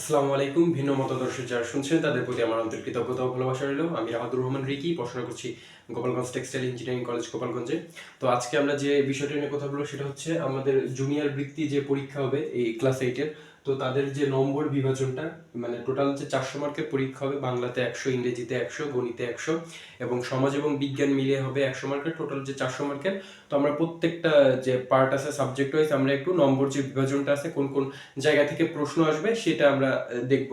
আসসালামু আলাইকুম। ভিন্ন মতাদর্শ যারা শুনছেন, তাদের প্রতি আমার আন্তরিক কৃতজ্ঞতা ও ভালোবাসা রইল। আমি রাহাদুর রহমান রিকি, পড়াশোনা করছি গোপালগঞ্জ টেক্সটাইল ইঞ্জিনিয়ারিং কলেজ গোপালগঞ্জে। তো আজকে আমরা যে বিষয়টি নিয়ে কথা বলব, সেটা হচ্ছে আমাদের জুনিয়র বৃত্তি যে পরীক্ষা হবে এই ক্লাস এইটের তো তাদের যে নম্বর বিভাজনটা মানে টোটাল যে চারশো মার্কের পরীক্ষা হবে, বাংলাতে একশো, ইংরেজিতে একশো, গণিতে একশো এবং সমাজ এবং বিজ্ঞান মিলিয়ে হবে একশো মার্কের টোটাল যে চারশো মার্কের তো আমরা প্রত্যেকটা, যে পার্ট আছে সাবজেক্ট ওয়াইজ আমরা একটু নম্বর যে বিভাজনটা আছে, কোন কোন জায়গা থেকে প্রশ্ন আসবে সেটা আমরা দেখব।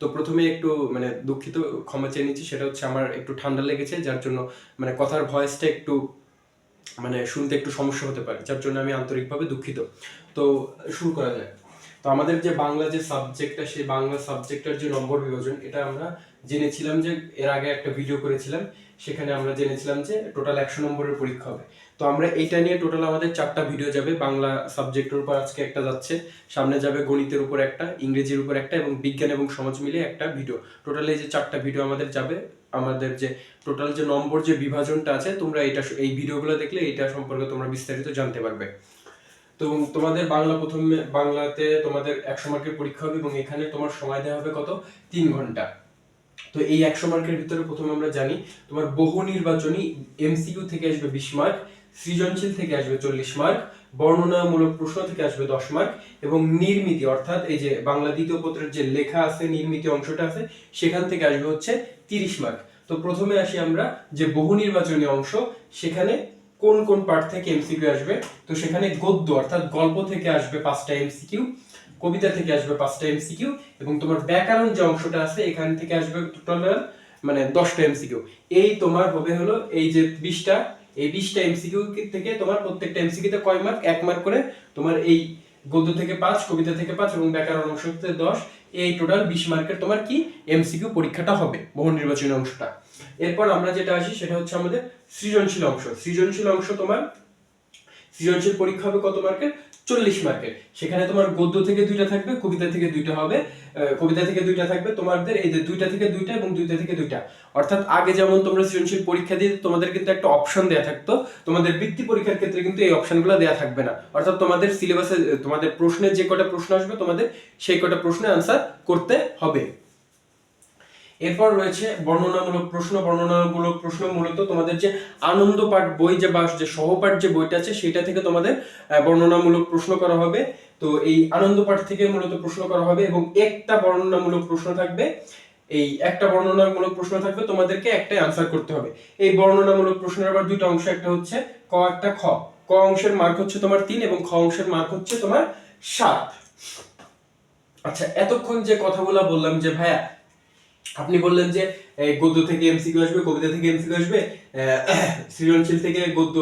তো প্রথমে একটু মানে দুঃখিত, ক্ষমা চেয়ে নিচ্ছি, সেটা হচ্ছে আমার একটু ঠান্ডা লেগেছে, যার জন্য মানে কথার ভয়েসটা একটু মানে শুনতে একটু সমস্যা হতে পারে, যার জন্য আমি আন্তরিকভাবে দুঃখিত। তো শুরু করা যায় তো আমাদের যে বাংলা যে সাবজেক্টটা সেই বাংলা সাবজেক্টের যে নম্বর বিভাজন, এটা আমরা জেনেছিলাম যে এর আগে একটা ভিডিও করেছিলাম, সেখানে আমরা জেনেছিলাম যে টোটাল একশো নম্বরের পরীক্ষা হবে। তো আমরা এটা নিয়ে টোটাল আমাদের চারটা ভিডিও যাবে, বাংলা সাবজেক্টের উপর আজকে একটা যাচ্ছে, সামনে যাবে গণিতের উপর একটা, ইংরেজির উপর একটা এবং বিজ্ঞান এবং সমাজ মিলিয়ে একটা ভিডিও টোটাল এই যে চারটা ভিডিও আমাদের যাবে, আমাদের যে টোটাল যে নম্বর যে বিভাজনটা আছে, তোমরা এটা, এই ভিডিওগুলো দেখলে এটা সম্পর্কে তোমরা বিস্তারিত জানতে পারবে। তো তোমাদের বাংলা প্রথমে, বাংলাতে তোমাদের একশো মার্কের পরীক্ষা হবে এবং এখানে তোমার সময় দেওয়া হবে কত? তিন ঘণ্টা। তো এই একশো মার্কের ভিতরে প্রথমে আমরা জানি, তোমার বহু নির্বাচনী এমসিকিউ থেকে আসবে বিশ মার্ক, সৃজনশীল থেকে আসবে চল্লিশ মার্ক, বর্ণনামূলক প্রশ্ন থেকে আসবে দশ মার্ক এবং নির্মিতি, অর্থাৎ এই যে বাংলা দ্বিতীয় পত্রের যে লেখা আছে, নির্মিতি অংশটা আছে, সেখান থেকে আসবে হচ্ছে তিরিশ মার্ক। তো প্রথমে আসি আমরা যে বহু নির্বাচনী অংশ, সেখানে কোন কোন পার্ট থেকে এমসিকিউ আসবে? তো সেখানে গদ্য, অর্থাৎ গল্প থেকে আসবে পাঁচটা এমসিকিউ কবিতা থেকে আসবে পাঁচটা এমসিকিউ এবং তোমার ব্যাকরণ যে অংশটা আছে, এখান থেকে আসবে টোটাল মানে দশটা এমসিকিউ এই তোমার হবে হলো এই যে বিশটা, এই বিশটা এমসিকিউ থেকে তোমার প্রত্যেকটা এমসিকিউতে কয় মার্ক এক মার্ক করে তোমার এই গদ্য থেকে পাঁচ, কবিতা থেকে পাঁচ এবং ব্যাকরণ অংশ থেকে দশ। এই টোটাল বিশ মার্কের তোমার কি এমসিকিউ পরীক্ষাটা হবে বহু নির্বাচনী অংশটা। এরপর আমরা যেটা আসি সেটা হচ্ছে আমাদের সৃজনশীল অংশ। সৃজনশীল অংশ তোমার, সৃজনশীল পরীক্ষা হবে কত মার্কের? চল্লিশ মার্কের সেখানে তোমার গদ্য থেকে দুইটা থাকবে, কবিতা থেকে দুইটা হবে কবিতা থেকে দুইটা থাকবে তোমাদের, এই যে দুইটা থেকে দুইটা এবং দুইটা থেকে দুইটা। অর্থাৎ আগে যেমন তোমরা সৃজনশীল পরীক্ষা দিয়ে তোমাদের কিন্তু একটা অপশন দেওয়া থাকতো, তোমাদের বৃত্তি পরীক্ষার ক্ষেত্রে কিন্তু এই অপশনগুলো দেওয়া থাকবে না। অর্থাৎ তোমাদের সিলেবাসে তোমাদের প্রশ্নের যে কটা প্রশ্ন আসবে, তোমাদের সেই কটা প্রশ্নের আনসার করতে হবে। এরপর রয়েছে বর্ণনামূলক প্রশ্ন বর্ণনামূলক প্রশ্ন মূলত তোমাদের যে আনন্দ পাঠ বই যে বা যে সহপাঠ যে বইটা আছে, সেটা থেকে তোমাদের বর্ণনামূলক প্রশ্ন করা হবে। তো এই আনন্দ পাঠ থেকে মূলত প্রশ্ন করা হবে এবং একটা বর্ণনামূলক প্রশ্ন থাকবে। এই একটা বর্ণনামূলক প্রশ্ন থাকবে, তোমাদেরকে একটাই আনসার করতে হবে। এই বর্ণনামূলক প্রশ্নের আবার দুইটা অংশ, একটা হচ্ছে ক, একটা খ। ক অংশের মার্ক হচ্ছে তোমার তিন এবং খ অংশের মার্ক হচ্ছে তোমার সাত। আচ্ছা এতক্ষণ যে কথাগুলো বললাম যে, ভাইয়া আপনি বললেন যে গদ্য থেকে এমসিকিউ আসবে, কবিতা থেকে এমসিকিউ আসবে সৃজনশীল থেকে গদ্য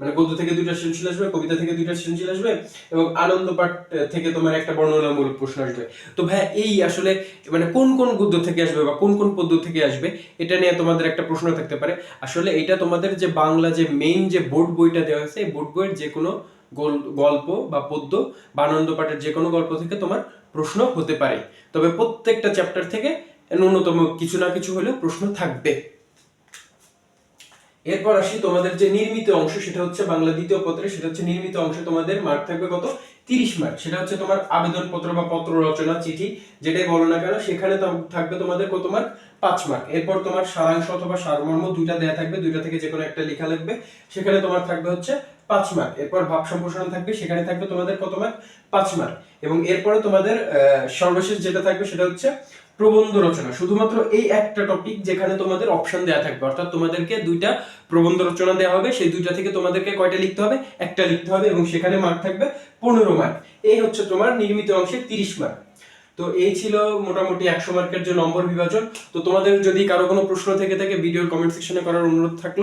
মানে গদ্য থেকে দুইটা সৃজনশীল আসবে, কবিতা থেকে দুইটা সৃজনশীল আসবে এবং আনন্দ পাঠ থেকে তোমার একটা বর্ণনামূলক প্রশ্ন আসবে। তো ভাই এই আসলে মানে কোন কোন গদ্য থেকে আসবে বা কোন কোন পদ্য থেকে আসবে, এটা নিয়ে তোমাদের একটা প্রশ্ন থাকতে পারে। আসলে এটা তোমাদের যে বাংলা যে মেইন যে বোর্ড বইটা দেওয়া হয়েছে এই বোর্ড বইয়ের যে কোনো গল্প বা পদ্য বা আনন্দ পাঠের যে কোনো গল্প থেকে তোমার প্রশ্ন হতে পারে। তবে প্রত্যেকটা চ্যাপ্টার থেকে ন্যূনতম কিছু না কিছু হলেও প্রশ্ন থাকবে। এরপর আসি তোমাদের যে নির্মিত অংশ, সেটা হচ্ছে বাংলা দ্বিতীয় পত্রে, সেটা হচ্ছে নির্মিত অংশ তোমাদের মার্ক থাকবে কত? তিরিশ মার্ক সেটা হচ্ছে তোমার আবেদন পত্র বা পত্র রচনা চিঠি, যেটাই বলো না কেন, সেখানে থাকবে তোমাদের কত মার্ক পাঁচ মার্ক এরপর তোমার সারাংশ অথবা সারমর্ম দুইটা দেয়া থাকবে, দুইটা থেকে যে কোনো একটা লেখা লাগবে সেখানে তোমার থাকবে হচ্ছে পাঁচ মার্ক এরপর ভাব সম্প্রসারণ থাকবে, সেখানে থাকবে তোমাদের কত মার্ক পাঁচ মার্ক এবং এরপরে তোমাদের সর্বশেষ যেটা থাকবে সেটা হচ্ছে প্রবন্ধ রচনা। শুধুমাত্র এই একটা টপিক যেখানে তোমাদের অপশন দেওয়া থাকবে, অর্থাৎ তোমাদেরকে দুইটা প্রবন্ধ রচনা দেওয়া হবে, সেই দুইটা থেকে তোমাদেরকে কয়টা লিখতে হবে? একটা লিখতে হবে এবং সেখানে মার্ক থাকবে পনেরো মার্ক এই হচ্ছে তোমার নির্মিত অংশে তিরিশ মার্ক তো এই ছিল মোটামুটি একশো মার্কের যে নম্বর বিভাজন। তো তোমাদের যদি কারও কোনো প্রশ্ন থেকে থাকে, ভিডিওর কমেন্ট সেকশনে করার অনুরোধ থাকল।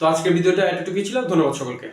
তো আজকের ভিডিওটা এতটুকুই ছিল। ধন্যবাদ সকলকে।